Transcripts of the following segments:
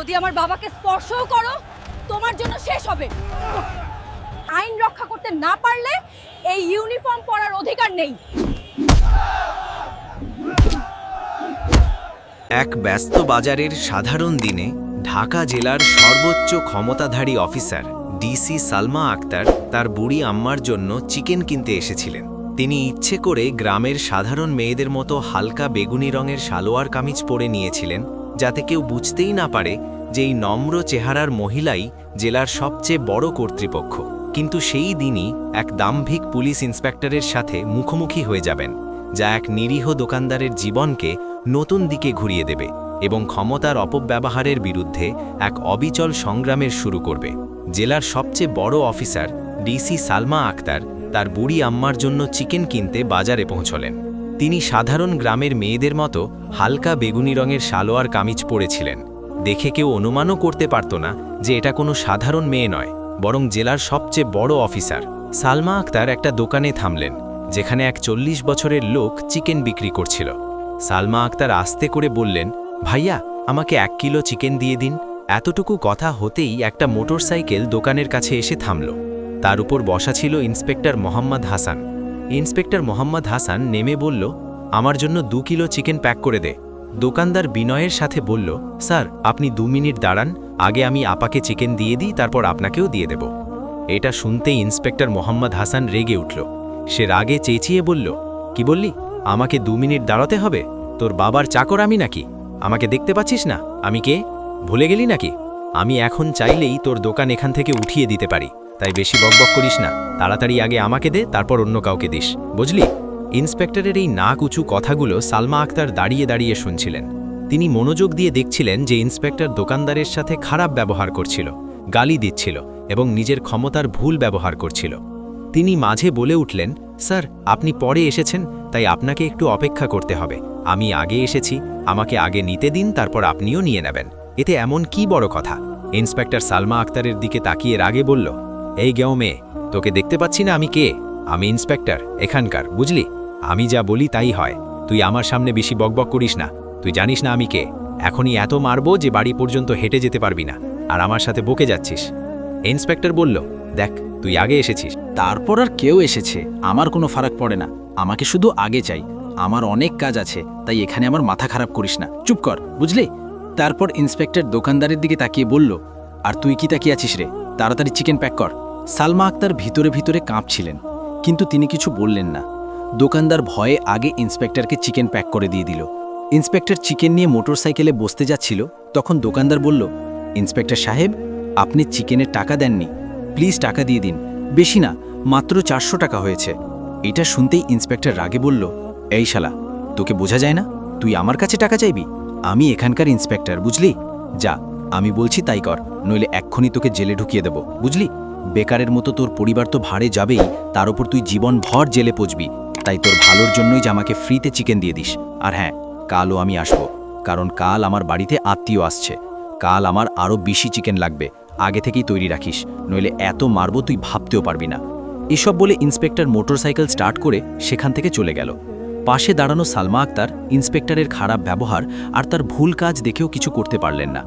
যদি আমার বাবাকে স্পর্শও করো, তোমার জন্য শেষ হবে। আইন রক্ষা করতে না পারলে এই ইউনিফর্ম পরার অধিকার নেই। এক ব্যস্ত বাজারের সাধারণ দিনে ঢাকা জেলার সর্বোচ্চ ক্ষমতাধারী অফিসার ডিসি সালমা আক্তার তার বুড়ি আম্মার জন্য চিকেন কিনতে এসেছিলেন। তিনি ইচ্ছে করে গ্রামের সাধারণ মেয়েদের মতো হালকা বেগুনি রঙের সালোয়ার কামিজ পরে নিয়েছিলেন যাতে কেউ বুঝতেই না পারে যে এই নম্র চেহারার মহিলাই জেলার সবচেয়ে বড় কর্তৃপক্ষ। কিন্তু সেই দিনই এক দাম্ভিক পুলিশ ইন্সপেক্টরের সাথে মুখোমুখি হয়ে যাবেন, যা এক নিরীহ দোকানদারের জীবনকে নতুন দিকে ঘুরিয়ে দেবে এবং ক্ষমতার অপব্যবহারের বিরুদ্ধে এক অবিচল সংগ্রামের শুরু করবে। জেলার সবচেয়ে বড় অফিসার ডিসি সালমা আক্তার তার বুড়ি আম্মার জন্য চিকেন কিনতে বাজারে পৌঁছলেন। তিনি সাধারণ গ্রামের মেয়েদের মতো হালকা বেগুনি রঙের সালোয়ার কামিজ পরেছিলেন। দেখে কেউ অনুমানও করতে পারত না যে এটা কোনো সাধারণ মেয়ে নয়, বরং জেলার সবচেয়ে বড় অফিসার। সালমা আক্তার একটা দোকানে থামলেন, যেখানে এক চল্লিশ বছরের লোক চিকেন বিক্রি করছিল। সালমা আক্তার আস্তে করে বললেন, ভাইয়া, আমাকে এক কিলো চিকেন দিয়ে দিন। এতটুকু কথা হতেই একটা মোটরসাইকেল দোকানের কাছে এসে থামল। তার উপর বসা ছিল ইন্সপেক্টর মোহাম্মদ হাসান। ইন্সপেক্টর মোহাম্মদ হাসান নেমে বলল, আমার জন্য দু কিলো চিকেন প্যাক করে দে। দোকানদার বিনয়ের সাথে বলল, স্যার, আপনি দু মিনিট দাঁড়ান, আগে আমি আপাকে চিকেন দিয়ে দিই, তারপর আপনাকেও দিয়ে দেব। এটা শুনতেই ইন্সপেক্টর মোহাম্মদ হাসান রেগে উঠল। সে রাগে চেঁচিয়ে বলল, কি বললি? আমাকে দু মিনিট দাঁড়াতে হবে? তোর বাবার চাকর আমি নাকি? আমাকে দেখতে পাচ্ছিস না? আমি কে? ভুলে গেলি নাকি? আমি এখন চাইলেই তোর দোকান এখান থেকে উঠিয়ে দিতে পারি। তাই বেশি বকবক করিস না। তাড়াতাড়ি আগে আমাকে দে, তারপর অন্য কাউকে দিস। বুঝলি? ইন্সপেক্টরের এই নাক উঁচু কথাগুলো সালমা আক্তার দাঁড়িয়ে দাঁড়িয়ে শুনছিলেন। তিনি মনোযোগ দিয়ে দেখছিলেন যে ইন্সপেক্টর দোকানদারের সাথে খারাপ ব্যবহার করছিল, গালি দিচ্ছিল এবং নিজের ক্ষমতার ভুল ব্যবহার করছিল। তিনি মাঝে বলে উঠলেন, স্যার, আপনি পরে এসেছেন, তাই আপনাকে একটু অপেক্ষা করতে হবে। আমি আগে এসেছি, আমাকে আগে নিতে দিন, তারপর আপনিও নিয়ে নেবেন। এতে এমন কি বড় কথা? ইন্সপেক্টর সালমা আক্তারের দিকে তাকিয়ে রাগে বলল এই গেও মেয়ে তোকে দেখতে পাচ্ছি না আমি কে? আমি ইন্সপেক্টর, এখানকার, বুঝলি? আমি যা বলি তাই হয়। তুই আমার সামনে বেশি বকবক করিস না। তুই জানিস না আমি কে? এখনই এত মারবো যে বাড়ি পর্যন্ত হেঁটে যেতে পারবি না। আর আমার সাথে বকে যাচ্ছিস। ইন্সপেক্টর বলল, দেখ, তুই আগে এসেছিস। তারপর আর কেউ এসেছে। আমার কোনো ফারাক পড়ে না। আমাকে শুধু আগে চাই। আমার অনেক কাজ আছে, তাই এখানে আমার মাথা খারাপ করিস না। চুপ কর, বুঝলি? তারপর ইন্সপেক্টর দোকানদারের দিকে তাকিয়ে বলল, আর তুই কি তাকিয়ে আছিস রে? তাড়াতাড়ি চিকেন প্যাক কর। সালমা আক্তার ভিতরে ভিতরে কাঁপছিলেন, কিন্তু তিনি কিছু বললেন না। দোকানদার ভয়ে আগে ইন্সপেক্টরকে চিকেন প্যাক করে দিয়ে দিল। ইন্সপেক্টর চিকেন নিয়ে মোটরসাইকেলে বসতে যাচ্ছিল, তখন দোকানদার বলল, ইন্সপেক্টর সাহেব, আপনি চিকেনের টাকা দেননি। প্লিজ টাকা দিয়ে দিন। বেশি না, মাত্র চারশো টাকা হয়েছে। এটা শুনতেই ইন্সপেক্টর রাগে বলল, এই শালা, তোকে বোঝা যায় না? তুই আমার কাছে টাকা চাইবি? আমি এখানকার ইন্সপেক্টর, বুঝলি? যা আমি বলছি তাই কর, নইলে এক্ষুনি তোকে জেলে ঢুকিয়ে দেব, বুঝলি? বেকারের মতো তোর পরিবার তো ভাড়ে যাবেই, তার উপর তুই জীবন ভর জেলে পচবি। তাই তোর ভালোর জন্যই যে আমাকে ফ্রিতে চিকেন দিয়ে দিস। আর হ্যাঁ কালও আমি আসব, কারণ কাল আমার বাড়িতে আত্মীয় আসছে। কাল আমার আরও বেশি চিকেন লাগবে, আগে থেকেই তৈরি রাখিস, নইলে এত মারব তুই ভাবতেও পারবি না। এসব বলে ইন্সপেক্টর মোটরসাইকেল স্টার্ট করে সেখান থেকে চলে গেল। পাশে দাঁড়ানো সালমা আক্তার, ইন্সপেক্টরের খারাপ ব্যবহার আর তার ভুল কাজ দেখেও কিছু করতে পারলেন না।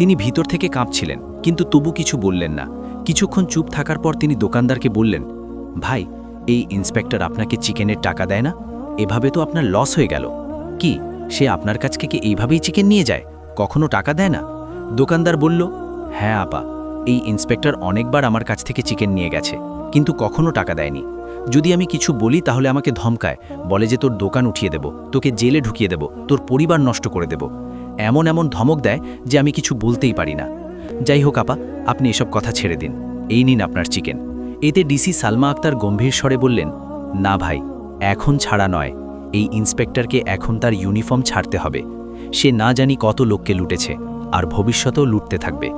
তিনি ভিতর থেকে কাঁপছিলেন, কিন্তু তবু কিছু বললেন না। কিছুক্ষণ চুপ থাকার পর তিনি দোকানদারকে বললেন, ভাই, এই ইন্সপেক্টর আপনাকে চিকেনের টাকা দেয় না? এভাবে তো আপনার লস হয়ে গেল। কি, সে আপনার কাছ থেকে এইভাবেই চিকেন নিয়ে যায়? কখনো টাকা দেয় না? দোকানদার বলল হ্যাঁ আপা, এই ইন্সপেক্টর অনেকবার আমার কাছ থেকে চিকেন নিয়ে গেছে, কিন্তু কখনো টাকা দেয়নি। যদি আমি কিছু বলি, তাহলে আমাকে ধমকায়, বলে যে তোর দোকান উঠিয়ে দেব, তোকে জেলে ঢুকিয়ে দেব, তোর পরিবার নষ্ট করে দেব। এমন এমন ধমক দেয় যে আমি কিছু বলতেই পারি না। যাই হোক, আপা, আপনি এসব কথা ছেড়ে দিন। এই নিন আপনার চিকেন। এতে ডিসি সালমা আক্তার গম্ভীর স্বরে বললেন, না ভাই, এখন ছাড়া নয়। এই ইন্সপেক্টরকে এখন তার ইউনিফর্ম ছাড়তে হবে। সে না জানি কত লোককে লুটেছে, আর ভবিষ্যতেও লুটতে থাকবে।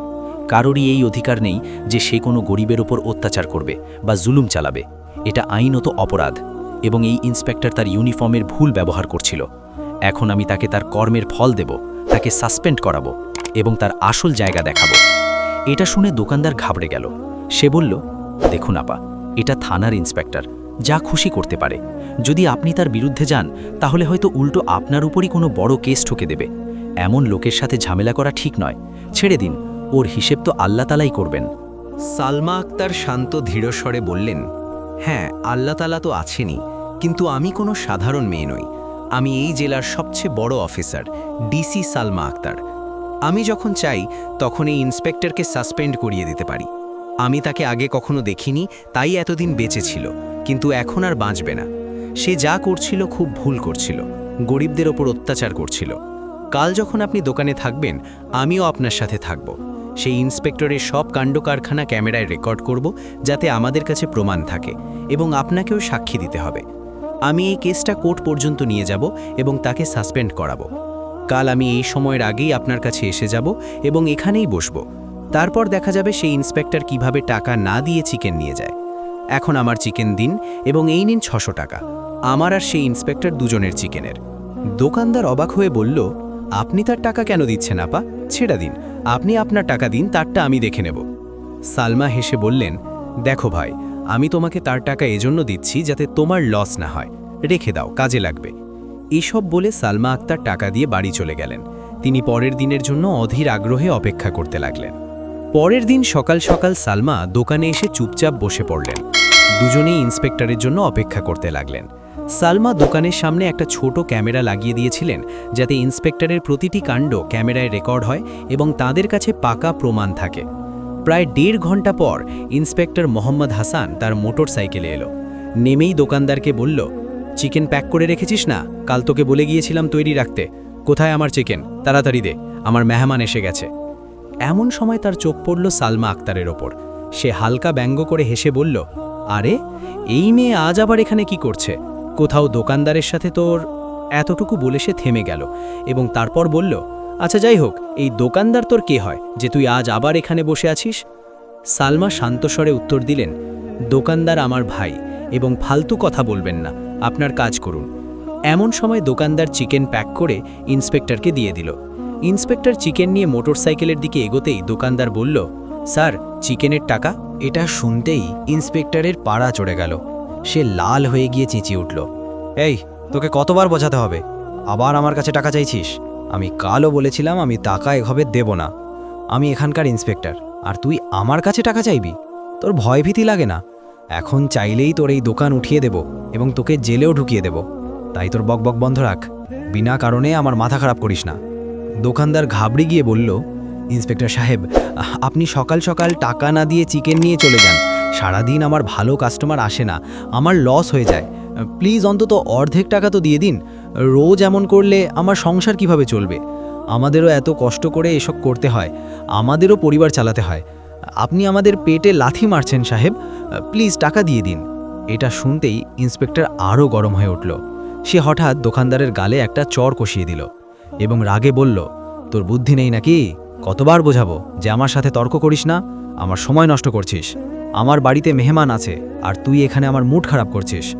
কারোরই এই অধিকার নেই যে সে কোনো গরিবের ওপর অত্যাচার করবে বা জুলুম চালাবে। এটা আইনত অপরাধ এবং এই ইন্সপেক্টর তার ইউনিফর্মের ভুল ব্যবহার করছিল। এখন আমি তাকে তার কর্মের ফল দেব। তাকে সাসপেন্ড করাবো এবং তার আসল জায়গা দেখাবো। এটা শুনে দোকানদার ঘাবড়ে গেল। সে বলল, দেখুন আপা, এটা থানার ইন্সপেক্টর। যা খুশি করতে পারে। যদি আপনি তার বিরুদ্ধে যান, তাহলে হয়তো উল্টো আপনার উপরই কোনো বড় কেস ঠুকে দেবে। এমন লোকের সাথে ঝামেলা করা ঠিক নয়। ছেড়ে দিন। ওর হিসেব তো আল্লাহ তালাই করবেন। সালমা আক্তার শান্ত ধীরস্বরে বললেন হ্যাঁ আল্লাহ তালা তো আছেনই, কিন্তু আমি কোনো সাধারণ মেয়ে নই। আমি এই জেলার সবচেয়ে বড় অফিসার, ডিসি সালমা আক্তার। আমি যখন চাই, তখন এই ইন্সপেক্টরকে সাসপেন্ড করিয়ে দিতে পারি। আমি তাকে আগে কখনো দেখিনি, তাই এতদিন বেঁচে ছিল, কিন্তু এখন আর বাঁচবে না। সে যা করছিল খুব ভুল করছিল, গরিবদের ওপর অত্যাচার করছিল। কাল যখন আপনি দোকানে থাকবেন, আমিও আপনার সাথে থাকব। সেই ইন্সপেক্টরের সব কাণ্ড কারখানা ক্যামেরায় রেকর্ড করব, যাতে আমাদের কাছে প্রমাণ থাকে, এবং আপনাকেও সাক্ষী দিতে হবে। আমি এই কেসটা কোর্ট পর্যন্ত নিয়ে যাব এবং তাকে সাসপেন্ড করাবো। কাল আমি এই সময়ের আগেই আপনার কাছে এসে যাব এবং এখানেই বসব। তারপর দেখা যাবে সেই ইন্সপেক্টর কীভাবে টাকা না দিয়ে চিকেন নিয়ে যায়। এখন আমার চিকেন দিন এবং এই নিন ছশো টাকা। আমার আর সেই ইন্সপেক্টর দুজনের চিকেনের। দোকানদার অবাক হয়ে বলল, আপনি তার টাকা কেন দিচ্ছেন, আপা? ছেড়া দিন। আপনি আপনার টাকা দিন, তারটা আমি দেখে নেব। সালমা হেসে বললেন, দেখো ভাই আমি তোমাকে তার টাকা এজন্য দিচ্ছি যাতে তোমার লস না হয়। রেখে দাও, কাজে লাগবে। এসব বলে সালমা আক্তার টাকা দিয়ে বাড়ি চলে গেলেন। তিনি পরের দিনের জন্য অধীর আগ্রহে অপেক্ষা করতে লাগলেন। পরের দিন সকাল সকাল সালমা দোকানে এসে চুপচাপ বসে পড়লেন। দুজনেই ইন্সপেক্টরের জন্য অপেক্ষা করতে লাগলেন। সালমা দোকানের সামনে একটা ছোট ক্যামেরা লাগিয়ে দিয়েছিলেন যাতে ইন্সপেক্টরের প্রতিটি কাণ্ড ক্যামেরায় রেকর্ড হয় এবং তাদের কাছে পাকা প্রমাণ থাকে। প্রায় দেড় ঘণ্টা পর ইন্সপেক্টর মোহাম্মদ হাসান তার মোটর সাইকেলে এলো। নেমেই দোকানদারকে বলল, চিকেন প্যাক করে রেখেছিস না? কাল তোকে বলে গিয়েছিলাম তৈরি রাখতে। কোথায় আমার চিকেন? তাড়াতাড়ি দে, আমার মেহমান এসে গেছে। এমন সময় তার চোখ পড়ল সালমা আক্তারের ওপর। সে হালকা ব্যঙ্গ করে হেসে বলল, আরে, এই মেয়ে আজ আবার এখানে কি করছে? কোথাও দোকানদারের সাথে তোর এতটুকু বলে সে থেমে গেল। এবং তারপর বলল আচ্ছা যাই হোক, এই দোকানদার তোর কে হয় যে তুই আজ আবার এখানে বসে আছিস? সালমা শান্তস্বরে উত্তর দিলেন, দোকানদার আমার ভাই এবং ফালতু কথা বলবেন না, আপনার কাজ করুন। এমন সময় দোকানদার চিকেন প্যাক করে ইন্সপেক্টরকে দিয়ে দিল। ইন্সপেক্টর চিকেন নিয়ে মোটরসাইকেলের দিকে এগোতেই দোকানদার বলল, স্যার, চিকেনের টাকা? এটা শুনতেই ইন্সপেক্টরের পাড়া চড়ে গেল। সে লাল হয়ে গিয়ে চেঁচিয়ে উঠল, এই, তোকে কতবার বোঝাতে হবে? আবার আমার কাছে টাকা চাইছিস? আমি কালও বলেছিলাম আমি টাকা এভাবে দেব না। আমি এখানকার ইন্সপেক্টর। আর তুই আমার কাছে টাকা চাইবি? তোর ভয়ভীতি লাগে না। এখন চাইলেই তোর এই দোকান উঠিয়ে দেব এবং তোকে জেলেও ঢুকিয়ে দেব। তাই তোর বকবক বন্ধ রাখ। বিনা কারণে আমার মাথা খারাপ করিস না। দোকানদার ঘাবড়ে গিয়ে বলল, ইন্সপেক্টর সাহেব আপনি সকাল সকাল টাকা না দিয়ে চিকেন নিয়ে চলে যান। সারাদিন আমার ভালো কাস্টমার আসে না। আমার লস হয়ে যায়। প্লিজ অন্তত অর্ধেক টাকা তো দিয়ে দিন। রোজ এমন করলে আমার সংসার কীভাবে চলবে? আমাদেরও এত কষ্ট করে এসব করতে হয়। আমাদেরও পরিবার চালাতে হয়। আপনি আমাদের পেটে লাথি মারছেন, সাহেব। প্লিজ টাকা দিয়ে দিন। এটা শুনতেই ইন্সপেক্টর আরও গরম হয়ে উঠল। সে হঠাৎ দোকানদারের গালে একটা চর কষিয়ে দিল এবং রাগে বলল, তোর বুদ্ধি নেই নাকি? কতবার বোঝাবো যে আমার সাথে তর্ক করিস না? আমার সময় নষ্ট করছিস। আমার বাড়িতে মেহমান আছে আর তুই এখানে আমার মুড খারাপ করছিস।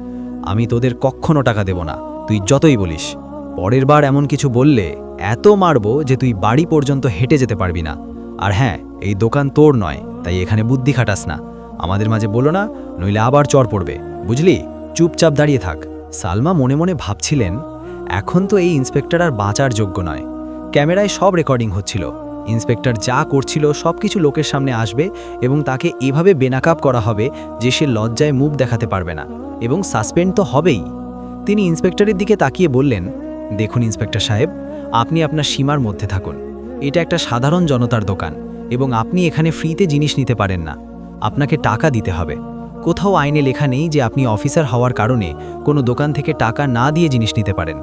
আমি তোদের কখনো টাকা দেব না। তুই যতই বলিস। পরের বার এমন কিছু বললে এত মারবো যে তুই বাড়ি পর্যন্ত হেঁটে যেতে পারবি না। আর হ্যাঁ এই দোকান তোর নয়, তাই এখানে বুদ্ধি খাটাস না। আমাদের মাঝে বলো না, নইলে আবার চর পড়বে। বুঝলি? চুপচাপ দাঁড়িয়ে থাক। সালমা মনে মনে ভাবছিলেন, এখন তো এই ইন্সপেক্টর আর বাঁচার যোগ্য নয়। ক্যামেরায় সব রেকর্ডিং হচ্ছিল। ইন্সপেক্টর যা করছিল সব কিছু লোকের সামনে আসবে এবং তাকে এভাবে বেনাকাপ করা হবে যে সে লজ্জায় মুখ দেখাতে পারবে না। এবং সাসপেন্ড তো হবেই। তিনি ইন্সপেক্টরের দিকে তাকিয়ে বললেন, দেখুন ইন্সপেক্টর সাহেব, আপনি আপনার সীমার মধ্যে থাকুন। এটা একটা সাধারণ জনতার দোকান এবং আপনি এখানে ফ্রিতে জিনিস নিতে পারেন না। আপনাকে টাকা দিতে হবে। কোথাও আইনে লেখা নেই যে আপনি অফিসার হওয়ার কারণে কোনো দোকান থেকে টাকা না দিয়ে জিনিস নিতে পারেন।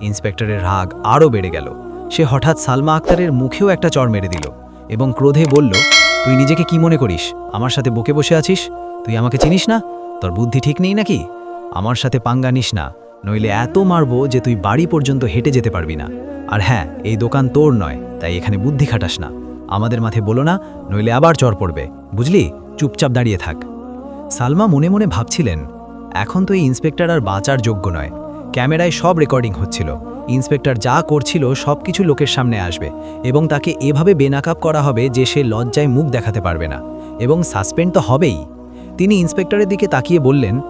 ইন্সপেক্টরের রাগ আরও বেড়ে গেল। সে হঠাৎ সালমা আক্তারের মুখেও একটা চর মেরে দিল এবং ক্রোধে বলল, তুই নিজেকে কি মনে করিস? আমার সাথে বকে বসে আছিস? তুই আমাকে চিনিস না? তোর বুদ্ধি ঠিক নেই নাকি? আমার সাথে পাঙ্গা নিস না। নইলে এত মারবো যে তুই বাড়ি পর্যন্ত হেঁটে যেতে পারবি না। আর হ্যাঁ এই দোকান তোর নয়, তাই এখানে বুদ্ধি খাটাস না। আমাদের মাথে বলো না, নইলে আবার চর পড়বে। বুঝলি? চুপচাপ দাঁড়িয়ে থাক। সালমা মনে মনে ভাবছিলেন, এখন তো এই ইন্সপেক্টর আর বাঁচার যোগ্য নয়। ক্যামেরায় সব রেকর্ডিং হচ্ছিল। ইন্সপেক্টর যা করছিল সব কিছু লোকের সামনে আসবে এবং তাকে এভাবে বেনাকাপ করা হবে যে সে লজ্জায় মুখ দেখাতে পারবে না। এবং সাসপেন্ড তো হবেই। তিনি ইন্সপেক্টরের দিকে তাকিয়ে বললেন,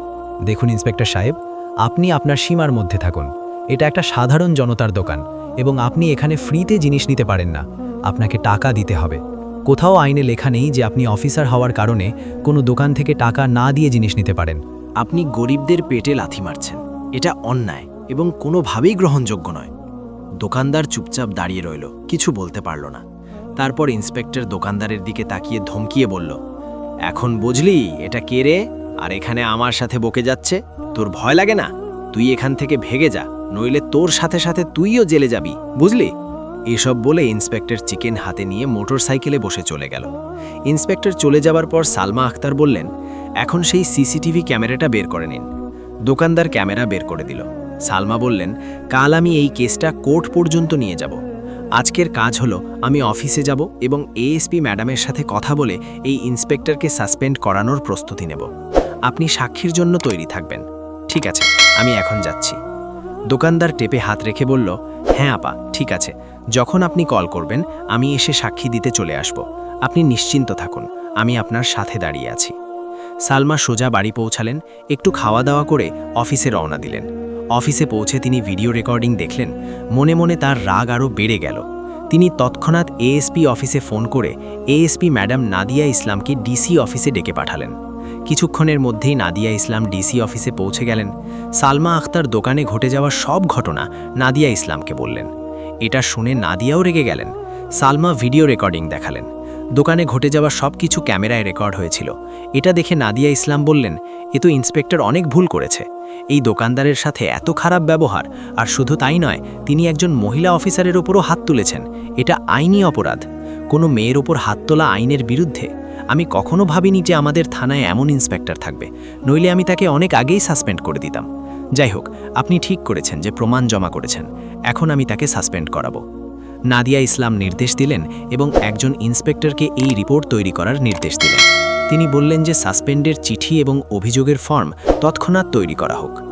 দেখুন ইন্সপেক্টর সাহেব আপনি আপনার সীমার মধ্যে থাকুন। এটা একটা সাধারণ জনতার দোকান এবং আপনি এখানে ফ্রিতে জিনিস নিতে পারেন না। আপনাকে টাকা দিতে হবে। কোথাও আইনে লেখা নেই যে আপনি অফিসার হওয়ার কারণে কোনো দোকান থেকে টাকা না দিয়ে জিনিস নিতে পারেন। আপনি গরিবদের পেটে লাথি মারছেন। এটা অন্যায় এবং কোনোভাবেই গ্রহণযোগ্য নয়। দোকানদার চুপচাপ দাঁড়িয়ে রইল, কিছু বলতে পারল না। তারপর ইন্সপেক্টর দোকানদারের দিকে তাকিয়ে ধমকিয়ে বলল, এখন বুঝলি, এটা কে রে? আর এখানে আমার সাথে বকে যাচ্ছে, তোর ভয় লাগে না? তুই এখান থেকে ভেগে যা, নইলে তোর সাথে সাথে তুইও জেলে যাবি, বুঝলি? এসব বলে ইন্সপেক্টর চিকেন হাতে নিয়ে মোটর সাইকেলে বসে চলে গেল। ইন্সপেক্টর চলে যাবার পর সালমা আক্তার বললেন, এখন সেই সিসিটিভি ক্যামেরাটা বের করে নিন। দোকানদার ক্যামেরা বের করে দিল। সালমা বললেন, কাল আমি এই কেসটা কোর্ট পর্যন্ত নিয়ে যাব। আজকের কাজ হলো, আমি অফিসে যাব এবং এএসপি ম্যাডামের সাথে কথা বলে এই ইন্সপেক্টরকে সাসপেন্ড করানোর প্রস্তুতি নেব। আপনি সাক্ষীর জন্য তৈরি থাকবেন। ঠিক আছে, আমি এখন যাচ্ছি। দোকানদার টেপে হাত রেখে বলল হ্যাঁ আপা, ঠিক আছে। যখন আপনি কল করবেন, আমি এসে সাক্ষী দিতে চলে আসব। আপনি নিশ্চিন্ত থাকুন, আমি আপনার সাথে দাঁড়িয়ে আছি। সালমা সোজা বাড়ি পৌঁছালেন, একটু খাওয়া দাওয়া করে অফিসে রওনা দিলেন। অফিসে পৌঁছে তিনি ভিডিও রেকর্ডিং দেখলেন, মনে মনে তার রাগ আরও বেড়ে গেল। তিনি তৎক্ষণাৎ এএসপি অফিসে ফোন করে, এএসপি ম্যাডাম নাদিয়া ইসলামকে ডিসি অফিসে ডেকে পাঠালেন। কিছুক্ষণের মধ্যেই নাদিয়া ইসলাম ডিসি অফিসে পৌঁছে গেলেন। সালমা আখতার দোকানে ঘটে যাওয়া সব ঘটনা নাদিয়া ইসলামকে বললেন। এটা শুনে নাদিয়াও রেগে গেলেন। সালমা ভিডিও রেকর্ডিং দেখালেন। দোকানে ঘটে যাওয়া সব কিছু ক্যামেরায় রেকর্ড হয়েছিল। এটা দেখে নাদিয়া ইসলাম বললেন, এ তো ইন্সপেক্টর অনেক ভুল করেছে। এই দোকানদারের সাথে এত খারাপ ব্যবহার, আর শুধু তাই নয়, তিনি একজন মহিলা অফিসারের ওপরও হাত তুলেছেন। এটা আইনি অপরাধ। কোনো মেয়ের ওপর হাত তোলা আইনের বিরুদ্ধে। আমি কখনো ভাবিনি যে আমাদের থানায় এমন ইন্সপেক্টর থাকবে, নইলে আমি তাকে অনেক আগেই সাসপেন্ড করে দিতাম। যাই হোক, আপনি ঠিক করেছেন যে প্রমাণ জমা করেছেন। এখন আমি তাকে সাসপেন্ড করাবো। নাদিয়া ইসলাম নির্দেশ দিলেন এবং একজন ইন্সপেক্টরকে এই রিপোর্ট তৈরি করার নির্দেশ দিলেন। তিনি বললেন যে সাসপেন্ডের চিঠি এবং অভিযোগের ফর্ম তৎক্ষণাৎ তৈরি করা হোক।